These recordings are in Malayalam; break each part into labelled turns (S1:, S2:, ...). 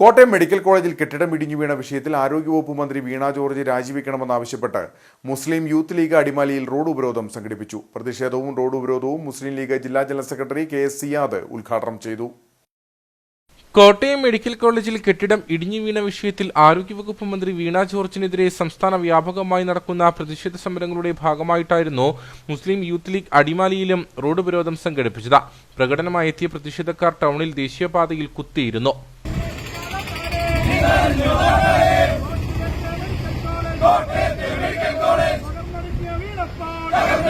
S1: കോട്ടയം മെഡിക്കൽ കോളേജിൽ കെട്ടിടം ഇടിഞ്ഞു വീണ വിഷയത്തിൽ ആരോഗ്യവകുപ്പ് മന്ത്രി വീണ ജോർജ് രാജിവെക്കണമെന്നാവശ്യപ്പെട്ട് മുസ്ലിം യൂത്ത് ലീഗ് അടിമാലിയിൽ റോഡ് ഉപരോധം സംഘടിപ്പിച്ചു. പ്രതിഷേധവും റോഡ് ഉപരോധവും മുസ്ലിം ലീഗ് ജില്ലാ general secretary K S Siyad ഉദ്ഘാടനം ചെയ്തു.
S2: കോട്ടയം മെഡിക്കൽ കോളേജിൽ കെട്ടിടം ഇടിഞ്ഞു വീണ വിഷയത്തിൽ ആരോഗ്യവകുപ്പ് മന്ത്രി വീണ ജോർജിനെതിരെ സംസ്ഥാന വ്യാപകമായി നടക്കുന്ന പ്രതിഷേധ സമരങ്ങളുടെ ഭാഗമായിട്ടായിരുന്നു മുസ്ലിം യൂത്ത് ലീഗ് അടിമാലിയിലും റോഡ് ഉപരോധം സംഘടിപ്പിച്ചത്. പ്രകടനമായി എത്തിയ പ്രതിഷേധക്കാർ ടൗണിൽ ദേശീയപാതയിൽ കുത്തിയിരുന്നു.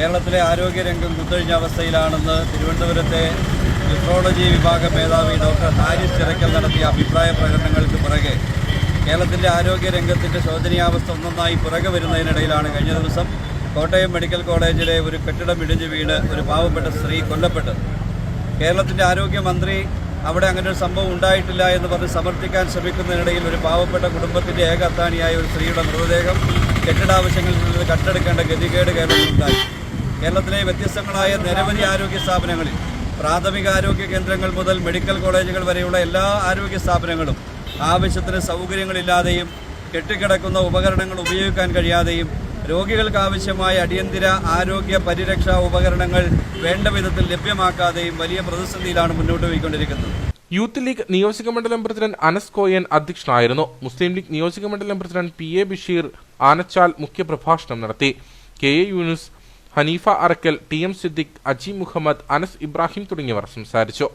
S3: കേരളത്തിലെ ആരോഗ്യരംഗം കുത്തഴിഞ്ഞ അവസ്ഥയിലാണെന്ന് തിരുവനന്തപുരത്തെ നെഫ്രോളജി വിഭാഗ മേധാവി ഡോക്ടർ ഹാരിസ് ചിറക്കൽ നടത്തിയ അഭിപ്രായ പ്രകടനങ്ങൾക്ക് പുറകെ കേരളത്തിന്റെ ആരോഗ്യരംഗത്തിന്റെ ശോചനീയാവസ്ഥ ഒന്നൊന്നായി പുറകെ വരുന്നതിനിടയിലാണ് കഴിഞ്ഞ ദിവസം കോട്ടയം മെഡിക്കൽ കോളേജിലെ ഒരു കെട്ടിടം ഇടിഞ്ഞു വീണ് ഒരു പാവപ്പെട്ട സ്ത്രീ കൊല്ലപ്പെട്ടത്. കേരളത്തിന്റെ ആരോഗ്യമന്ത്രി അവിടെ അങ്ങനെ ഒരു സംഭവം ഉണ്ടായിട്ടില്ല എന്ന് പറഞ്ഞ് സമർത്ഥിക്കാൻ ശ്രമിക്കുന്നതിനിടയിൽ ഒരു പാവപ്പെട്ട കുടുംബത്തിന്റെ ഏക അത്താണിയായ ഒരു സ്ത്രീയുടെ മൃതദേഹം കെട്ടിടാവശ്യങ്ങളിൽ നിന്ന് കട്ടെടുക്കേണ്ട ഗതികേട് കേരളത്തിലുണ്ടായി കേരളത്തിലെ വ്യത്യസ്തങ്ങളായ നിരവധി ആരോഗ്യ സ്ഥാപനങ്ങളിൽ പ്രാഥമിക ആരോഗ്യ കേന്ദ്രങ്ങൾ മുതൽ മെഡിക്കൽ കോളേജുകൾ വരെയുള്ള എല്ലാ ആരോഗ്യ സ്ഥാപനങ്ങളും ആവശ്യത്തിന് സൗകര്യങ്ങളില്ലാതെയും കെട്ടിക്കിടക്കുന്ന ഉപകരണങ്ങൾ ഉപയോഗിക്കാൻ കഴിയാതെയും രോഗികൾക്ക് ആവശ്യമായ അടിയന്തര ആരോഗ്യ പരിരക്ഷാ ഉപകരണങ്ങൾ വേണ്ട വിധത്തിൽ ലഭ്യമാക്കാതെയും വലിയ പ്രതിസന്ധിയിലാണ് മുന്നോട്ട് പോയിക്കൊണ്ടിരിക്കുന്നത്.
S2: യൂത്ത് ലീഗ് നിയോജക മണ്ഡലം പ്രസിഡന്റ് അനസ് കോയൻ അധ്യക്ഷനായിരുന്നു. മുസ്ലിം ലീഗ് നിയോജക മണ്ഡലം president P A Basheer Anachal മുഖ്യപ്രഭാഷണം നടത്തി. K A Yunus Haneefa Arakkal T M Siddique Aji Muhammad Anas Ibrahim തുടങ്ങിയവർ സംസാരിച്ചു.